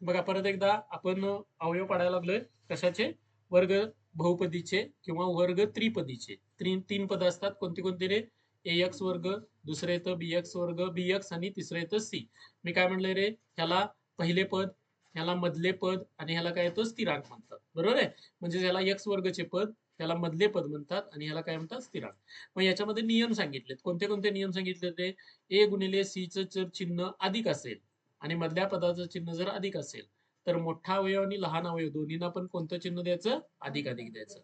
बघा परत एकदा आपण अवयव पाडायला लागलोय. कशाचे? वर्ग बहुपदीचे किंवा वर्ग त्रिपदीचे. तीन तीन पद असतात. कोणती कोणती रे ए एक्स वर्ग दुसरं येतं बी एक्स वर्ग बी एक्स आणि तिसरं येतं सी मी काय म्हणलंय रे? ह्याला पहिले पद ह्याला मधले पद आणि ह्याला काय येतं? स्थिरांक म्हणतात. बरोबर आहे? म्हणजे ह्याला एक्स वर्गचे पद त्याला मधले पद म्हणतात आणि ह्याला काय म्हणतात? स्थिरांक. मग याच्यामध्ये नियम सांगितलेत. कोणते कोणते नियम सांगितले ते ए गुणिले सीचं जर चिन्ह अधिक असेल. आणि मधल्या पदाचं चिन्ह जर अधिक असेल तर मोठा अवयव आणि लहान अवयव दोन्हींना पण कोणतं चिन्ह द्यायचं? अधिक अधिक द्यायचं.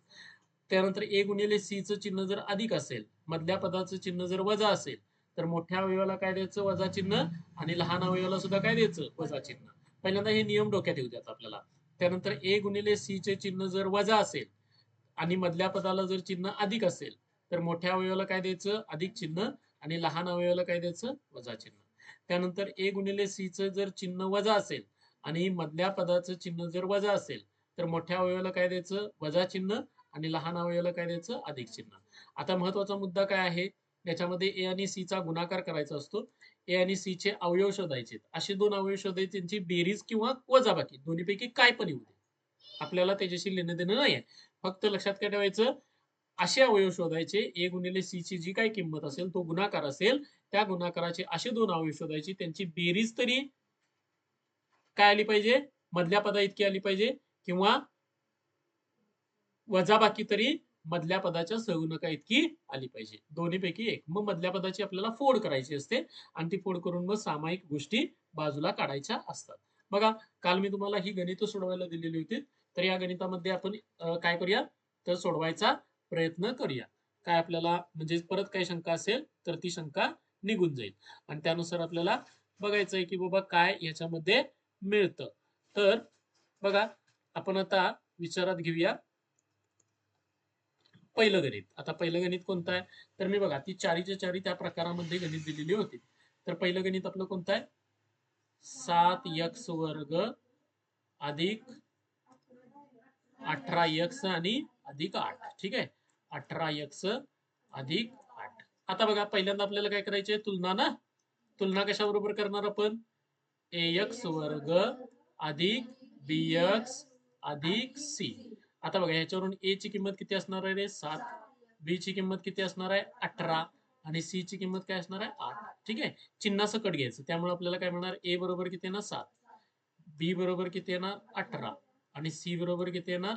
त्यानंतर ए गुणिले सीचं चिन्ह जर अधिक असेल मधल्या पदाचं चिन्ह जर वजा असेल तर मोठ्या अवयवाला काय द्यायचं? वजा चिन्ह. आणि लहान अवयवाला सुद्धा काय द्यायचं? वजा चिन्ह. पहिल्यांदा हे नियम डोक्यात येऊ द्यात आपल्याला. त्यानंतर ए गुणिले सी चे चिन्ह जर वजा असेल आणि मधल्या पदाला जर चिन्ह अधिक असेल तर मोठ्या अवयवाला काय द्यायचं? अधिक चिन्ह. आणि लहान अवयवाला काय द्यायचं? वजा चिन्ह. त्यानंतर ए गुणिले सीचं जर चिन्ह वजा असेल आणि मधल्या पदाचं चिन्ह जर वजा असेल तर मोठ्या अवयवाला काय द्यायचं? वजा चिन्ह आणि लहान अवयवाला काय द्यायचं? अधिक चिन्ह. आता महत्त्वाचा मुद्दा काय आहे? याच्यामध्ये ए आणि सी चा गुणाकार करायचा असतो. ए आणि सी चे अवयव शोधायचे असे दोन अवयव शोधायचे त्यांची बेरीज किंवा वजाबाकी. दोन्हीपैकी काय पण येऊ दे. आपल्याला त्याच्याशी लेणं देणं नाही आहे फक्त लक्षात काय ठेवायचं? असे अवयव शोधायचे. ए गुणिले सी ची जी काय किंमत असेल तो गुणाकार असेल. त्या गुणाकाराचे असे दोन अवयव शोधायची. त्यांची बेरीज तरी काय आली पाहिजे? मधल्या पदा इतकी आली पाहिजे किंवा वजाबाकी तरी मधल्या पदाच्या सहगुणका इतकी आली पाहिजे. दोन्हीपैकी एक. मग मधल्या पदाची आपल्याला फोड करायची असते आणि ती फोड करून मग सामायिक गोष्टी बाजूला काढायच्या असतात. बघा काल मी तुम्हाला ही गणित सोडवायला दिलेली होती. तर या गणितामध्ये आपण काय करूया? तर सोडवायचा प्रयत्न करूया. काय आपल्याला म्हणजे परत काही शंका असेल तर ती शंका निघून जाईल. आणि त्यानुसार आपल्याला बघायचं आहे की बाबा काय याच्यामध्ये मिळतं. तर बघा आपण आता विचारात घेऊया. पहिलं गणित. आता पहिलं गणित कोणतं आहे? तर मी बघा ती चारीच्या चारी त्या प्रकारामध्ये गणित दिलेली होती. तर पहिलं गणित आपलं कोणतं आहे? सात यक्स वर्ग अधिक अठरा यक्स आणि अधिक आठ. ठीक आहे? अठरा यक्स अधिक आता बघा पहिल्यांदा आपल्याला काय करायचे तुलना ना? तुलना कशाबरोबर करणार आपण? ए एक्स वर्ग अधिक बी एक्स अधिक सी आता बघा ह्याच्यावरून ए ची किंमत किती असणार आहे रे? सात. बी ची किंमत किती असणार आहे? अठरा. आणि सी ची किंमत काय असणार आहे? आठ. ठीक आहे? चिन्हा सकट घ्यायचं. त्यामुळे आपल्याला काय मिळणार? ए बरोबर किती येणार? सात. बी बरोबर किती येणार? अठरा. आणि सी बरोबर किती येणार?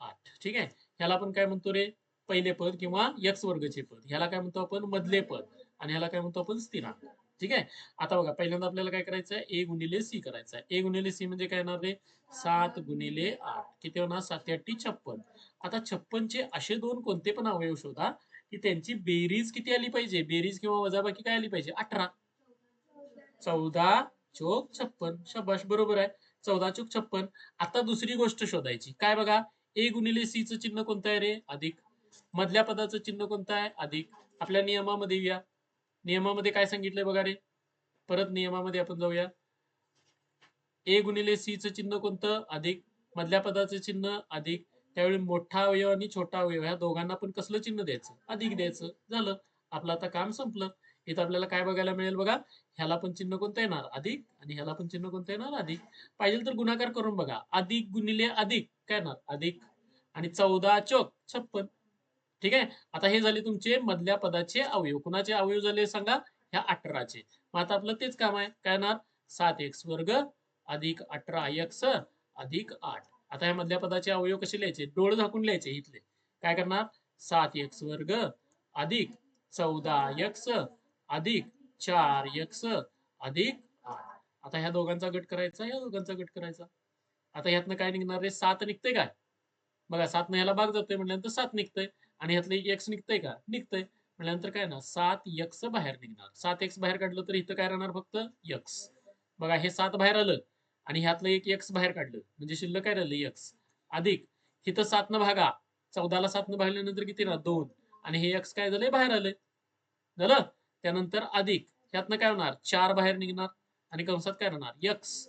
आठ. ठीक आहे? ह्याला आपण काय म्हणतो रे? पहिले पद किंवा यक्स वर्गचे पद. ह्याला काय म्हणतो आपण? मधले पद. आणि ह्याला काय म्हणतो आपण? स्थिरांक. ठीक आहे? आता बघा पहिल्यांदा आपल्याला काय करायचं आहे? ए गुणिले सी करायचं आहे. ए गुणिले सी म्हणजे काय येणार रे? सात गुणिले आठ. किती होणार? सात अठ्ठी छप्पन. आता छप्पनचे असे दोन कोणते पण अवयव शोधा की त्यांची बेरीज किती आली पाहिजे? बेरीज किंवा वजाबाकी काय आली पाहिजे? अठरा. चौदा चोक छप्पन. शबाश बरोबर आहे. चौदा चोक छप्पन. आता दुसरी गोष्ट शोधायची. काय बघा? ए गुणिले सी च चिन्ह कोणतं आहे रे? अधिक मधल्या पदाचं चिन्ह कोणतं आहे? अधिक आपल्या नियमामध्ये येऊया. नियमामध्ये काय सांगितलंय बघा रे? परत नियमामध्ये आपण जाऊया. ए गुणिले सी च चिन्ह कोणतं? अधिक मधल्या पदाचं चिन्ह अधिक त्यावेळी मोठा अवयव आणि छोटा अवयव. ह्या दोघांना पण कसलं चिन्ह द्यायचं? अधिक द्यायचं. झालं. आपलं आता काम संपलं. इथं आपल्याला काय बघायला मिळेल बघा? ह्याला पण चिन्ह कोणतं येणार? अधिक आणि ह्याला पण चिन्ह कोणतं येणार? अधिक. पाहिजे तर गुणाकार करून बघा. अधिक गुणिले अधिक. काय येणार? अधिक. आणि चौदा चौक. छप्पन. ठीक आहे? आता हे झाले तुमचे मधल्या पदाचे अवयव. कुणाचे अवयव झाले सांगा? ह्या अठराचे. मग आता आपलं तेच काम आहे. काय येणार सात एक्स वर्ग अधिक अठरा एक्स अधिक आठ. आता ह्या मधल्या पदाचे अवयव कसे लिहायचे? डोळ झाकून लिहायचे इथले. काय करणार? सात एक्स वर्ग अधिक चौदा एक्स अधिक चार एक्स अधिक आठ. आता ह्या दोघांचा गट करायचा? या दोघांचा गट करायचा. आता ह्यातनं काय निघणार रे? सात निघतंय काय? बघा सात ह्याला भाग जातोय म्हटल्यानंतर सात निघतंय. आणि ह्यातलं एक्स निघतंय का? निघतंय. म्हटल्यानंतर काय ना सात यक्स बाहेर निघणार. सात एक्स बाहेर काढलं तर इथं काय राहणार फक्त? यक्स बघा हे सात बाहेर आलं आणि ह्यातलं एक एक्स बाहेर काढलं. म्हणजे शिल्लक काय राहिलं? यक्स अधिक. इथं सातनं भागा. चौदाला सातनं भागल्यानंतर किती राहणार? दोन. आणि हे एक्स काय झालंय? बाहेर आलंय. झालं? त्यानंतर अधिक. ह्यातनं काय होणार? चार बाहेर निघणार. आणि कंसात काय राहणार? यक्स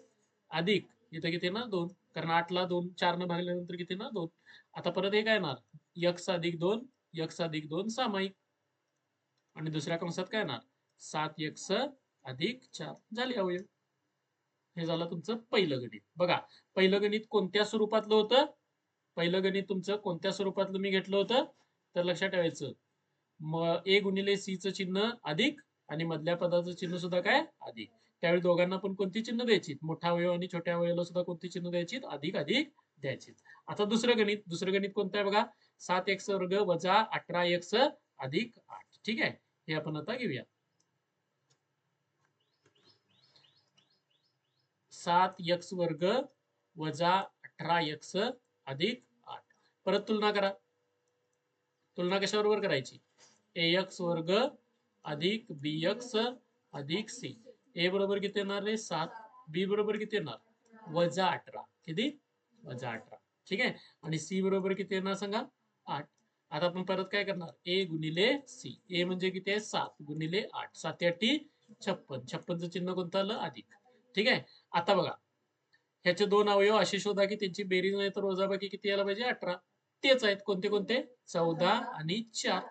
अधिक. इथं किती ना दोन. कारण आठला दोन चारनं भागल्यानंतर किती ना दोन. आता परत हे काय येणार? यक्स अधिक दोन यक्स अधिक दोन सामायिक. आणि दुसऱ्या कंसात काय येणार? सात यक्स अधिक चार. झाले अवयव हे झालं तुमचं पहिलं गणित. बघा पहिलं गणित कोणत्या स्वरूपातलं होतं? पहिलं गणित तुमचं कोणत्या स्वरूपातलं मी घेतलं होतं? तर लक्षात ठेवायचं. मग ए गुणिले सीचं चिन्ह अधिक आणि मधल्या पदाचं चिन्ह सुद्धा काय? अधिक. त्यावेळी दोघांना पण कोणती चिन्ह द्यायची? मोठ्या अवयव आणि छोट्या अवयवाला सुद्धा कोणती चिन्ह द्यायची? अधिक अधिक द्यायची. आता दुसरं गणित. दुसरं गणित कोणतं आहे बघा? सात एक्स वर्ग वजा अठरा एक्स अधिक आठ. ठीक आहे? हे आपण आता घेऊया. सात एक्स वर्ग वजा अठरा एक्स अधिक आठ. परत तुलना करा. तुलना कशाबरोबर करायची? ए एक्स वर्ग अधिक बी एक्स अधिक सी. ए बरोबर किती येणार रे? सात. बी बरोबर किती येणार? वजा अठरा. किती? वजा अठरा. ठीक आहे? आणि सी बरोबर किती येणार सांगा? आठ. आता आपण परत काय करणार? ए गुणिले सी ए म्हणजे किती आहे? सात. गुणिले आठ. सात आठी छप्पन. छप्पनचं चिन्ह कोणतं आलं? अधिक. ठीक आहे? आता बघा. ह्याचे दोन अवयव असे शोधा की त्यांची बेरीज नाही तर वजाबाकी किती यायला पाहिजे? अठरा. तेच आहेत कोणते कोणते? चौदा आणि चार.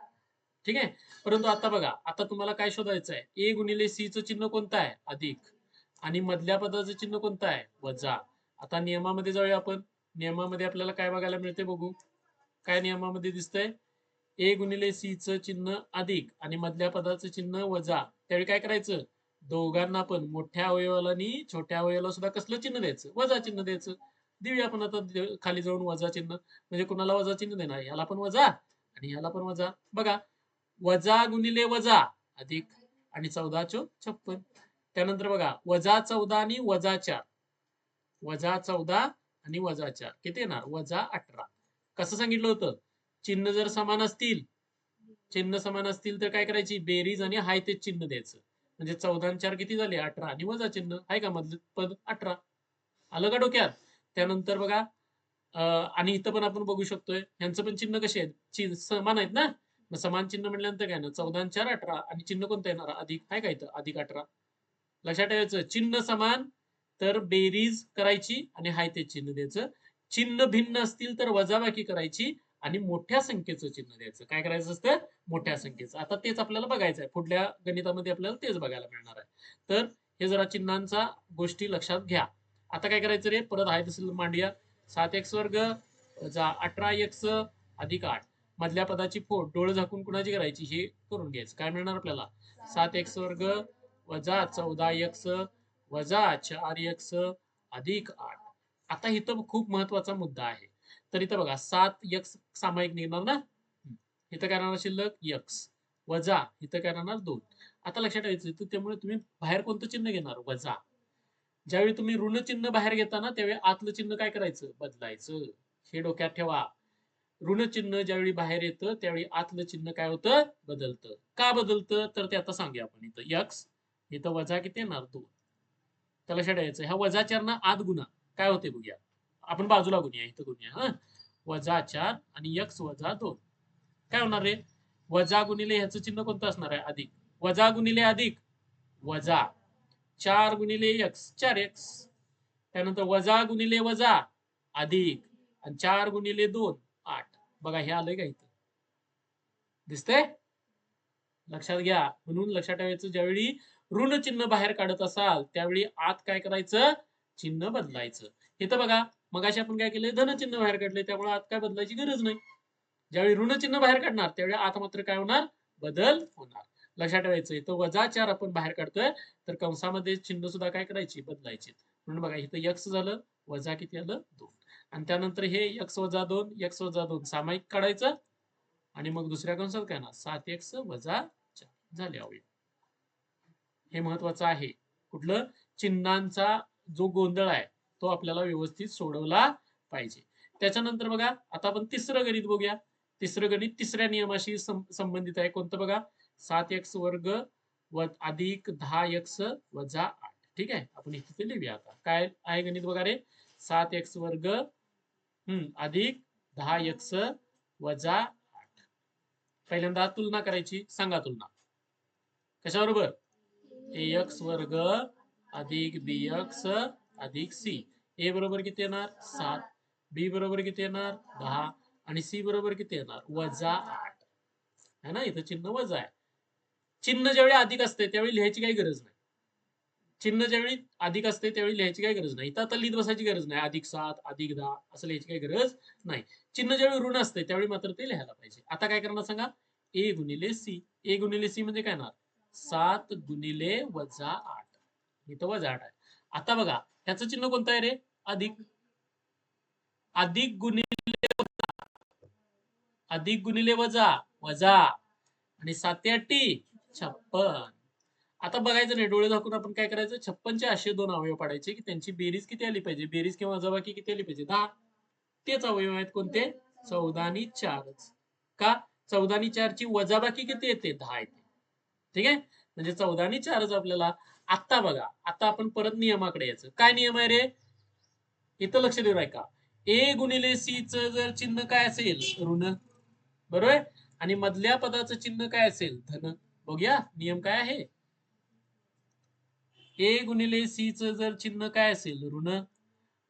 ठीक आहे? परंतु आता बघा. आता तुम्हाला काय शोधायचं आहे? ए गुणिले सी चं चिन्ह कोणतं आहे? अधिक. आणि मधल्या पदाचं चिन्ह कोणतं आहे? वजा. आता नियमामध्ये जाऊया आपण. नियमामध्ये आपल्याला काय बघायला मिळते बघू. काय नियमामध्ये दिसतंय? ए गुणिले सीचं चिन्ह अधिक आणि मधल्या पदाचं चिन्ह वजा. त्यावेळी काय करायचं? दोघांना पण मोठ्या अवयवाला आणि छोट्या अवयवाला सुद्धा कसलं चिन्ह द्यायचं? वजा चिन्ह द्यायचं. देऊया आपण आता खाली जाऊन वजा चिन्ह. म्हणजे कुणाला वजा चिन्ह देणार? याला पण वजा आणि ह्याला पण वजा. बघा. वजा गुणिले वजा अधिक आणि चौदा चो छप्पन. त्यानंतर बघा. वजा चौदा आणि वजा चार वजा चौदा आणि वजा चार किती येणार? वजा अठरा. कसं सांगितलं होतं? चिन्ह जर समान असतील चिन्ह समान असतील तर काय करायची? बेरीज आणि हाय तेच चिन्ह द्यायचं. म्हणजे चौदा चार किती झाले? अठरा आणि वजा चिन्ह. आहे का मधलं पद? अठरा. आलं का डोक्यात? त्यानंतर बघा आणि इथं पण आपण बघू शकतोय ह्यांचं पण चिन्ह कसे आहेत? चिन्ह समान आहेत ना? मग समान चिन्ह म्हटल्यानंतर काय ना चौदा चार अठरा. आणि चिन्ह कोणतं येणार? अधिक. आहे का इथं? अधिक अठरा. लक्षात ठेवायचं. चिन्ह समान तर बेरीज करायची आणि हाय ते चिन्ह द्यायचं. चिन्ह भिन्न असतील तर वजाबाकी करायची आणि मोठ्या संख्येचं चिन्ह द्यायचं. काय करायचं असतं? मोठ्या संख्येचं. आता तेच आपल्याला बघायचं आहे. पुढल्या गणितामध्ये आपल्याला तेच बघायला मिळणार आहे. तर हे जरा चिन्हांचा गोष्टी लक्षात घ्या. आता काय करायचं रे? परत आहे तसं मांडूया. सात एक्स वर्ग जा अठरा एक्स अधिक आठ. मधल्या पदाची फोड डोळे झाकून कुणाची करायची? हे करून घ्यायचं. काय मिळणार आपल्याला? सात एक्स वर्ग वजा चौदा एक्स वजा चार एक्स अधिक आठ. आता इथं खूप महत्त्वाचा मुद्दा आहे. तर इथं बघा सात यक्स सामायिक निघणार ना? इथं काय राहणार शिल्लक यक्स. वजा इथं काय राहणार दोन. आता लक्षात ठेवायचं त्यामुळे तुम्ही बाहेर कोणतं चिन्ह घेणार? वजा. ज्यावेळी तुम्ही ऋण चिन्ह बाहेर घेताना त्यावेळी आतलं चिन्ह काय करायचं? बदलायचं. हे डोक्यात ठेवा. ऋण चिन्ह ज्यावेळी बाहेर येतं त्यावेळी आतलं चिन्ह काय होतं? बदलतं. का बदलतं? तर ते आता सांगूया आपण इथं. यक्स इथं वजा किती येणार? दोन. त्याला लक्षात ठेवायचं ह्या वजाचरणा आत गुन्हा काय होते बघूया. आपण बाजूला गुन्हा इथं गुन्हा हा? वजा चार आणि यक्स वजा दोन. काय होणार रे? वजा गुणिले ह्याचं चिन्ह कोणतं असणार आहे? अधिक. वजा गुणिले अधिक. वजा. चार गुणिले यक्स चार एक्स त्यानंतर वजा गुणिले वजा अधिक. आणि चार गुणिले दोन आठ. बघा हे आलंय का इथं? दिसतंय? लक्षात घ्या. म्हणून लक्षात ठेवायचं ज्यावेळी ऋण चिन्ह बाहेर काढत असाल त्यावेळी आत काय करायचं? चिन्ह बदलायचं. हे तर बघा मग अशी आपण काय केलंय? धन चिन्ह बाहेर काढले त्यामुळे आत काय बदलायची गरज नाही. ज्यावेळी ऋण चिन्ह बाहेर काढणार त्यावेळी आत मात्र काय होणार? बदल होणार. लक्षात ठेवायचं इथं वजा चार आपण बाहेर काढतोय तर कंसामध्ये चिन्ह सुद्धा काय करायची? बदलायची. म्हणून बघा इथं यक्स झालं वजा किती आलं? दोन. आणि त्यानंतर हे यक्स वजा दोन यक्स वजा दोन सामायिक काढायचं. आणि मग दुसऱ्या कंसात काय ना सात एक्स वजा चार. झाले अवयव हे महत्वाचं आहे. कुठलं? चिन्हांचा जो गोंधळ आहे तो आपल्याला व्यवस्थित सोडवला पाहिजे. त्याच्यानंतर बघा आता आपण तिसरं गणित बघूया. तिसरं गणित तिसऱ्या नियमाशी संबंधित आहे. कोणतं बघा? सात एक्स वर्ग व अधिक दहा एक्स वजा आठ. ठीक आहे? आपण इथे ते लिहूया आता? काय आहे गणित बघा रे? सात एक्स वर्ग हम्म अधिक दहा एक्स वजा आठ. पहिल्यांदा तुलना करायची. सांगा तुलना. कशाबरोबर? एक्स वर्ग अधिक बी एक्स अधिक सी. ए बरोबर किती येणार? सात. बी बरोबर किती येणार? दहा. आणि सी बरोबर किती येणार? वजा आठ. है ना? इथं चिन्ह वजा आहे. चिन्ह ज्यावेळी अधिक असते त्यावेळी लिहायची काही गरज नाही. चिन्ह ज्यावेळी अधिक असते त्यावेळी लिहायची काही गरज नाही. इथं आता लिहित बसायची गरज नाही. अधिक सात अधिक दहा असं लिहायची काही गरज नाही. चिन्ह ज्यावेळी ऋण असते त्यावेळी मात्र ते लिहायला पाहिजे. आता काय करणार सांगा? ए गुणिले सी. ए गुणिले सी म्हणजे काय येणार? सात गुणिले वजा आठ. इथं वजा आठ आहे. आता बघा ह्याचं चिन्ह कोणतं आहे रे? अधिक. अधिक गुणिले वजा. अधिक गुणिले वजा. वजा. आणि साते अट्टी छप्पन. आता बघायचं नाही डोळे झाकून आपण काय करायचं? छप्पनचे असे दोन अवयव पाडायचे की त्यांची बेरीज किती आली पाहिजे? बेरीज किंवा वजाबाकी किती आली पाहिजे? दहा. तेच अवयव आहेत कोणते? चौदा आणि चारच. का? चौदा आणि चारची वजाबाकी किती येते? दहा येते. ठीक आहे? म्हणजे चौदा आणि चारच आपल्याला आता बघा आता आपण परत नियमाकडे यायचं. काय नियम आहे रे? इथं लक्ष देऊ का ए गुणिले सी च जर चिन्ह काय असेल? ऋण. बरोबर? आणि मधल्या पदाचं चिन्ह काय असेल? धन. बघूया नियम काय आहे? ए गुणिले सी च जर चिन्ह काय असेल? ऋण.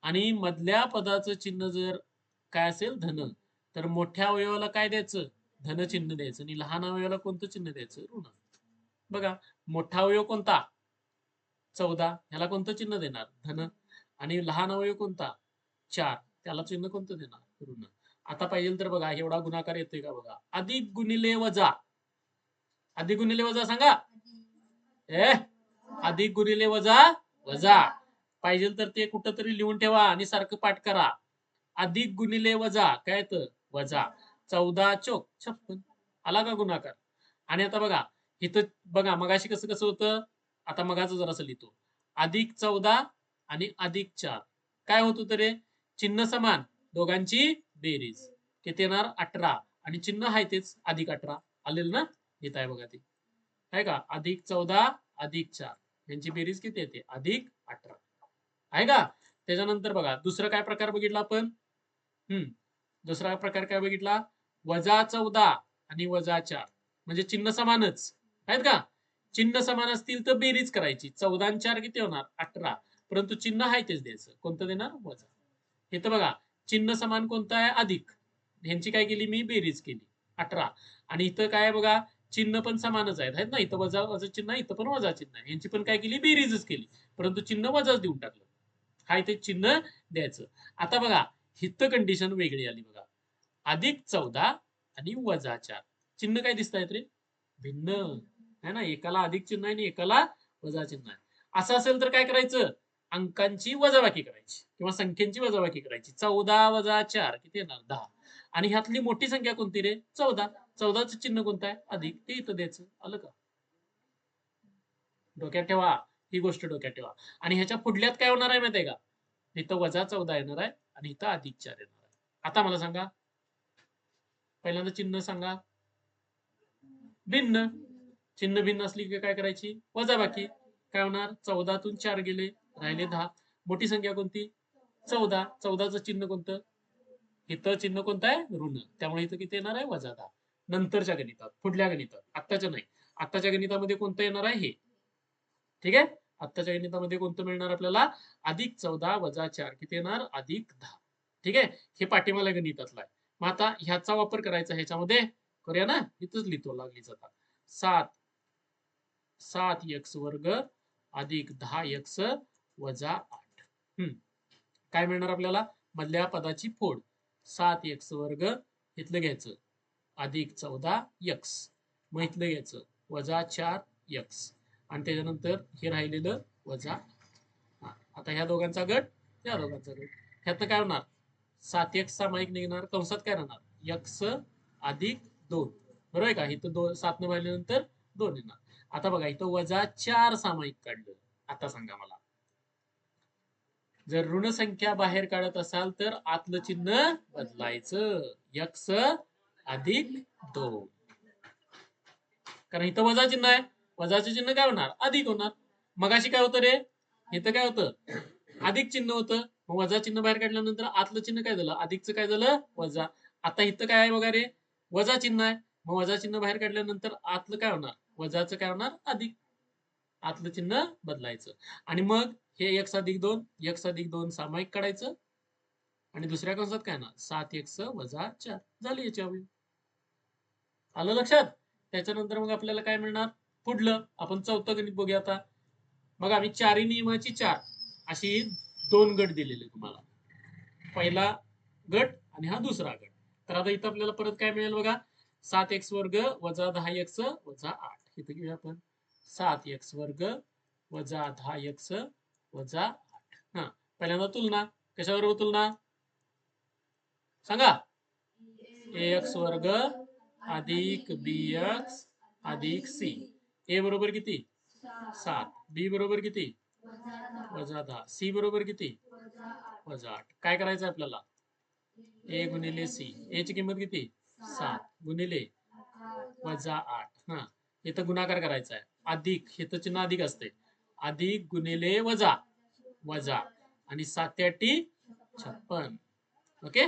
आणि मधल्या पदाचं चिन्ह जर काय असेल? धन. तर मोठ्या अवयवाला काय द्यायचं? धन चिन्ह द्यायचं. आणि लहान अवयवाला कोणतं चिन्ह द्यायचं? ऋण. बघा मोठा अवयव कोणता? चौदा ह्याला कोणतं चिन्ह देणार? धन. आणि लहान अवयव कोणता? चार त्याला चिन्ह कोणतं देणार? ऋण. आता पाहिजे तर बघा एवढा गुणाकार येतोय का बघा? अधिक गुणिले वजा. अधिक गुणिले वजा सांगा. ए? अधिक गुणिले वजा वजा. पाहिजे तर ते कुठं तरी लिहून ठेवा आणि सारखं पाठ करा. अधिक गुणिले वजा काय तर? वजा. चौदा चोक छप्पन. आला का गुणाकार? आणि आता बघा इथं बघा मगाशी कसं कसं होतं? आता मगाचं जरासं लिहितो. अधिक चौदा आणि अधिक चार. काय होत होतं रे? चिन्ह समान दोघांची बेरीज. किती येणार? अठरा. आणि चिन्ह आहे तेच अधिक अठरा. आलेलं ना? येत आहे बघा ते. आहे का? अधिक चौदा अधिक चार. यांची बेरीज किती येते? अधिक अठरा. आहे का? त्याच्यानंतर बघा दुसरा काय प्रकार बघितला आपण? हम्म. दुसरा प्रकार काय बघितला? वजा चौदा आणि वजा चार. म्हणजे चिन्ह समानच. आहेत का? चिन्ह समान असतील तर बेरीज करायची. चौदा चार किती होणार? अठरा. परंतु चिन्ह आहे तेच द्यायचं. कोणतं देणार? वजा. हे तर बघा चिन्ह समान कोणतं आहे? अधिक. ह्यांची काय केली मी? बेरीज केली. अठरा. आणि इथं काय बघा? चिन्ह पण समानच आहेत. ना? इथं वजा वजा चिन्ह इथं पण वजा चिन्ह आहे. यांची पण काय केली? बेरीजच केली. परंतु चिन्ह वजाच देऊन टाकलं. हा इथे चिन्ह द्यायचं. आता बघा हिथं कंडिशन वेगळी आली बघा. अधिक चौदा आणि वजा चार. चिन्ह काय दिसत आहेत रे? भिन्न. है ना? एकाला अधिक चिन्ह आहे आणि एकाला वजा चिन्ह आहे. असं असेल तर काय करायचं? अंकांची वजाबाकी करायची किंवा संख्यांची वजाबाकी करायची. चौदा वजा चार किती येणार? दहा. आणि ह्यातली मोठी संख्या कोणती रे? चौदा. चौदाचं चिन्ह कोणतं आहे? अधिक. ते इथं द्यायचं. आलं का? डोक्यात ठेवा. ही गोष्ट डोक्यात ठेवा. आणि ह्याच्या पुढल्यात काय होणार आहे माहितीये का? इथं वजा चौदा येणार आहे आणि इथं अधिक चार येणार आहे. आता मला सांगा. पहिल्यांदा चिन्ह सांगा. भिन्न. चिन्ह भिन्न असली की काय करायची? वजाबाकी काय होणार? चौदातून चार गेले राहिले दहा. मोठी संख्या कोणती? चौदा. चौदाचं चिन्ह कोणतं? इथं चिन्ह कोणतं आहे? ऋण. त्यामुळे इथं किती येणार आहे? वजा दहा. नंतरच्या गणितात. पुढल्या गणितात. आत्ताच्या नाही. आत्ताच्या गणितामध्ये कोणतं येणार आहे? हे. ठीक आहे? आत्ताच्या गणितामध्ये कोणतं मिळणार आपल्याला? अधिक चौदा वजा चार. किती येणार? अधिक दहा. ठीक आहे? हे पाठीमाला गणितातला आहे. मग आता ह्याचा वापर करायचा ह्याच्यामध्ये. करूया ना? इथंच लिहितो लागलीच आता सात. सात एक्स वर्ग अधिक दहा एक्स वजा आठ. हम्म. काय मिळणार आपल्याला? मधल्या पदाची फोड. सात एक्स वर्ग इथलं घ्यायचं. अधिक चौदा एक्स. मग इथलं घ्यायचं. वजा चार एक्स. आणि त्याच्यानंतर हे राहिलेलं वजा हा, आता ह्या दोघांचा गट त्या दोघांचा गट. ह्यात काय होणार? सात एक सामायिक निघणार. कंसात काय राहणार? यक्स अधिक दोन. बरोबर आहे का? इथं दोन सात न पाहिल्यानंतर दोन येणार. आता बघा इथं वजा चार सामायिक काढलं. आता सांगा मला. जर ऋण संख्या बाहेर काढत असाल तर आतलं चिन्ह बदलायचं. यक्स अधिक दोन. कारण इथं वजा चिन्ह आहे. वजाचं चिन्ह काय होणार? अधिक होणार. मगाशी काय होतं रे? इथं काय होतं? अधिक चिन्ह होतं. मग वजा चिन्ह बाहेर काढल्यानंतर आतलं चिन्ह काय झालं? अधिकचं काय झालं? वजा. आता इथं काय आहे बघा रे? वजा चिन्ह आहे. मग वजा चिन्ह बाहेर काढल्यानंतर आतलं काय होणार? वजाचं काय होणार? अधिक. आतलं चिन्ह बदलायचं. आणि मग हे एक्स अधिक दोन एक्स अधिक दोन सामायिक काढायचं. आणि दुसऱ्या कंसात काय ना सात एक्स वजा चार. झाली याची अवयव. आलं लक्षात? त्याच्यानंतर मग आपल्याला काय मिळणार? पुढलं. आपण चौथं गणित बघूया आता. मग आम्ही चारी नियमाची चार अशी दोन गट दिलेले तुम्हाला. पहिला गट आणि हा दुसरा गट. तर आता इथं आपल्याला परत काय मिळेल बघा? सात एक्स वर्ग वजा दहा एक्स वजा आठ. इथं घेऊया आपण. सात एक्स वर्ग वजा दहा एक्स वजा आठ. हा पहिल्यांदा तुलना. कशाबरोबर तुलना? सांगा. ए एक्स वर्ग अधिक बी एक्स अधिक सी ए बरोबर किती? सात. बी बरोबर किती? वजा दहा. सी बरोबर किती? वजा आठ. काय करायचं आपल्याला? ए गुणिले सी ए ची किंमत किती? सात. गुणिले वजा आठ. हा. इथं गुणाकार करायचा आहे. अधिक हे तर चिन्ह अधिक असते. अधिक गुणिले वजा वजा. आणि सात छप्पन. ओके?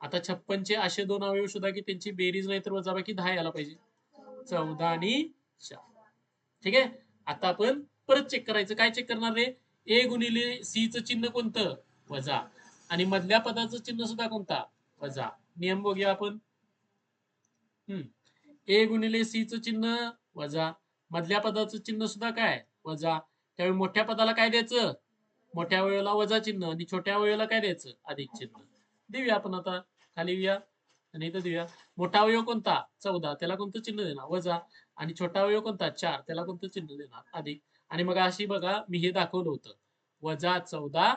आता छप्पनचे असे दोन अवयव शोधा की त्यांची बेरीज नाही तर वजाबाकी दहा यायला पाहिजे. चौदा आणि चार. ठीक आहे? आता आपण परत चेक करायचं. काय चेक करणार रे? ए गुणिले सी च चिन्ह कोणतं? वजा. आणि मधल्या पदाचं चिन्ह सुद्धा कोणता? वजा. नियम बघूया आपण. हम्म. ए गुणिले सी च चिन्ह वजा मधल्या पदाचं चिन्ह सुद्धा काय? वजा. त्यावेळी मोठ्या पदाला काय द्यायचं? मोठ्या वेळेला वजा चिन्ह आणि छोट्या वेळेला काय द्यायचं? अधिक चिन्ह. देऊया आपण आता. खाली येऊया आणि इथं देऊया. मोठा अवयव कोणता? चौदा. त्याला कोणतं चिन्ह देणार? वजा. आणि छोटा अवयव कोणता? चार. त्याला कोणतं चिन्ह देणार? अधिक. आणि मग अशी बघा मी हे दाखवलं होतं. वजा चौदा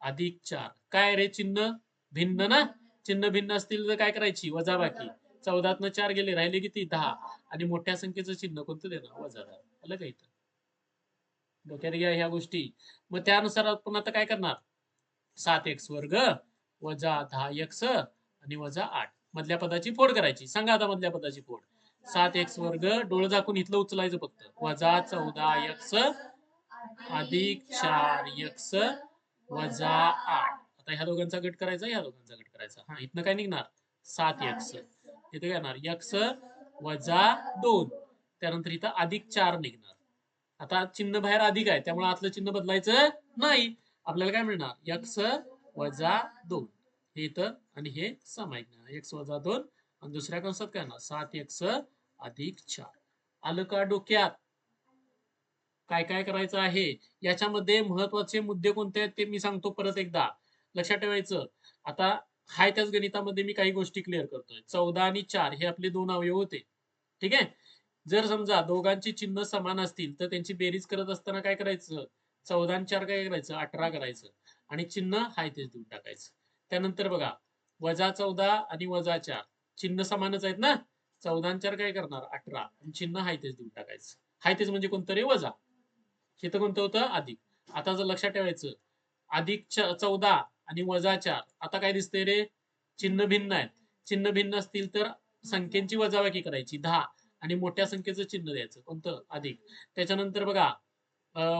अधिक चार. काय रे चिन्ह? भिन्न ना? चिन्ह भिन्न असतील तर काय करायची? वजा बाकी. चौदातनं चार गेले राहिले किती? दहा. आणि मोठ्या संख्येचं चिन्ह कोणतं देणं वजा दहा आलं का इथं? डोक्यात घ्या ह्या गोष्टी. मग त्यानुसार आपण आता काय करणार? सात एक्स वर्ग वजा दहा एक्स आणि वजा आठ. मधल्या पदाची फोड करायची. सांगा आता मधल्या पदाची फोड. सात एक्स वर्ग डोळं झाकून इथलं उचलायचं फक्त. वजा चौदा एक्स अधिक चार एक्स वजा आठ. आता ह्या दोघांचा गट करायचा ह्या दोघांचा गट करायचा. हा इथनं काय निघणार? सात एक्स. इथं काय येणार. एक्स वजा दोन. त्यानंतर इथं अधिक चार निघणार. आता चिन्ह बाहेर अधिक आहे त्यामुळे आतलं चिन्ह बदलायचं नाही. आपल्याला काय मिळणार? यक्ष वजा दोन. हे इथं आणि हे सामायिक एक्स वजा दोन आणि दुसऱ्या कंसात काय ना सात एक्स अधिक चार. आलं का डोक्यात? काय काय करायचं आहे? याच्यामध्ये महत्त्वाचे मुद्दे कोणते आहेत ते मी सांगतो परत एकदा. लक्षात ठेवायचं. आता हाय त्याच गणितामध्ये मी काही गोष्टी क्लिअर करतोय. चौदा आणि चार हे आपले दोन अवयव होते. ठीक आहे? जर समजा दोघांची चिन्ह समान असतील तर त्यांची बेरीज करत असताना काय करायचं? चौदा आणि चार काय करायचं? अठरा करायचं. आणि चिन्ह हाय तेच देऊन टाकायचं. त्यानंतर बघा वजा चौदा आणि वजा चार. चिन्ह समानच आहेत ना? चौदा आणि चार काय करणार? अठरा. आणि चिन्ह हाय तेच देऊन टाकायचं. हाय तेच म्हणजे कोणतं रे? वजा. हे तर कोणतं होतं? अधिक. आता जर लक्षात ठेवायचं अधिक च- चौदा आणि वजा चार. आता काय दिसतंय रे? चिन्ह भिन्न आहेत. चिन्ह भिन्न असतील तर संख्येची वजाबाकी करायची. दहा. आणि मोठ्या संख्येचं चिन्ह द्यायचं. कोणतं? अधिक. त्याच्यानंतर बघा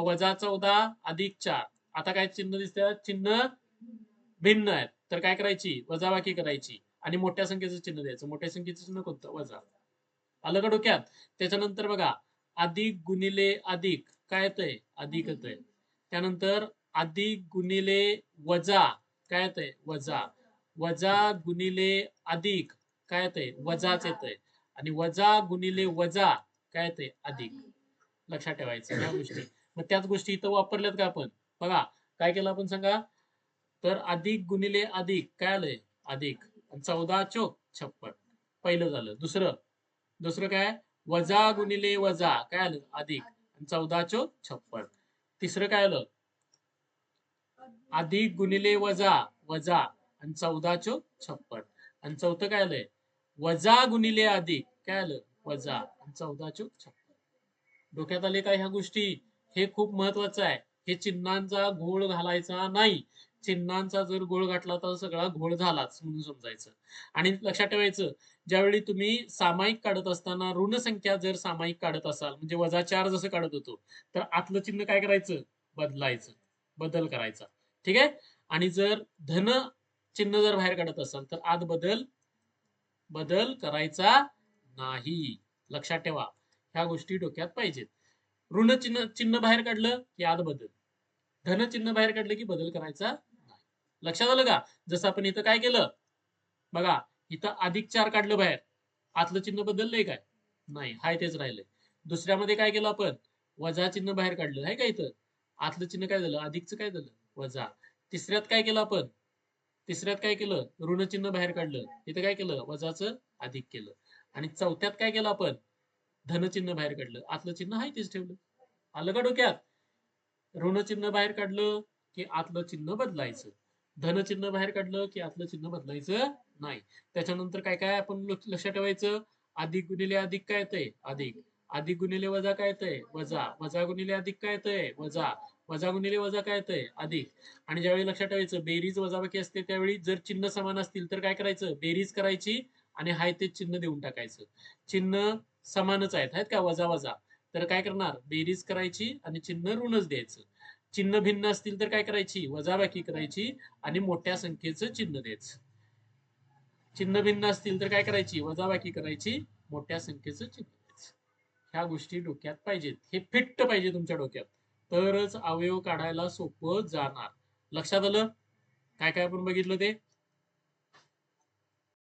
वजा चौदा अधिक चार. आता काय चिन्ह दिसतंय चिन्ह भिन्न आहेत. तर काय करायची? वजाबाकी करायची. आणि मोठ्या संख्येचं चिन्ह द्यायचं. मोठ्या संख्येचं चिन्ह कोणतं? वजा. आलं का डोक्यात? त्याच्यानंतर बघा अधिक गुणिले अधिक. काय येतंय? अधिक येतंय. त्यानंतर अधिक गुणिले वजा काय येतंय? वजा. वजा गुणिले अधिक काय येतंय? वजाच येतंय. आणि वजा गुणिले वजा काय येतंय? अधिक. लक्षात ठेवायचं या गोष्टी. मग त्याच गोष्टी इथं वापरल्यात का आपण? बघा काय केलं आपण सांगा? तर अधिक गुणिले अधिक काय आलंय? अधिक. आणि चौदा चोक छप्पन. पहिलं झालं. दुसरं? दुसरं काय? वजा गुणिले वजा काय आलं? अधिक. आणि चौदा चोक छप्पन. तिसरं काय आलं? अधिक गुणिले वजा वजा आणि चौदा चोक छप्पन. आणि चौथं काय आलंय? वजा गुणिले अधिक काय आलं? वजा आणि चौदा चोक छप्पन. डोक्यात आले काय ह्या गोष्टी? हे खूप महत्वाचं आहे. हे चिन्हांचा घोळ घालायचा नाही. चिन्हांचा जर घोळ घातला तर सगळा घोळ झालाच म्हणून समजायचं. आणि लक्षात ठेवायचं ज्यावेळी तुम्ही सामायिक काढत असताना ऋण संख्या जर सामायिक काढत असाल म्हणजे वजा चार जसं काढत होतो तर आतलं चिन्ह काय करायचं? बदलायचं. बदल करायचा. ठीक आहे? आणि जर धन चिन्ह जर बाहेर काढत असाल तर आत बदल बदल करायचा नाही. लक्षात ठेवा. ह्या गोष्टी डोक्यात पाहिजेत. ऋण चिन्ह चिन्ह बाहेर काढलं की आत बदल. धन चिन्ह बाहेर काढलं की बदल करायचा नाही. लक्षात आलं का? जसं आपण इथं काय केलं? बघा इथं अधिक चार काढलं बाहेर. आतलं चिन्ह बदललंय काय? नाही. हाय तेच राहिलंय. दुसऱ्यामध्ये काय केलं आपण? वजा चिन्ह बाहेर काढलं. आहे का इथं? आतलं चिन्ह काय झालं? अधिकचं काय झालं? वजा. तिसऱ्यात काय केलं आपण? तिसऱ्यात काय केलं? ऋण चिन्ह बाहेर काढलं. इथं काय केलं? वजाचं अधिक केलं. आणि चौथ्यात काय केलं आपण? धनचिन्ह बाहेर काढलं. आतलं चिन्ह आहे तेच ठेवलं. आलं का डोक्यात? ऋण चिन्ह बाहेर काढलं की आतलं चिन्ह बदलायचं. धनचिन्ह बाहेर काढलं की आतलं चिन्ह बदलायचं नाही. त्याच्यानंतर काय काय आपण लक्ष- लक्षात ठेवायचं? अधिक गुणिले अधिक काय येतंय? अधिक अधिक गुणिले वजा काय येतंय? वजा. वजा गुणिले अधिक काय येतंय? वजा. वजा गुणिले वजा काय येतंय? अधिक. आणि ज्यावेळी लक्षात ठेवायचं बेरीज वजाबाकी असते त्यावेळी जर चिन्ह समान असतील तर काय करायचं? बेरीज करायची आणि हाय ते चिन्ह देऊन टाकायचं. चिन्ह समानच आहेत. आहेत का? वजा वजा. तर काय करणार? बेरीज करायची आणि चिन्ह ऋणच द्यायचं. चिन्ह भिन्न असतील तर काय करायची? वजाबाकी करायची आणि मोठ्या संख्येचं चिन्ह द्यायचं. चिन्ह भिन्न असतील तर काय करायची? वजाबाकी करायची मोठ्या संख्येचं चिन्ह. ह्या गोष्टी डोक्यात पाहिजेत. हे फिट्ट पाहिजे तुमच्या डोक्यात. तरच अवयव काढायला सोपं जाणार. लक्षात आलं? काय काय आपण बघितलं ते?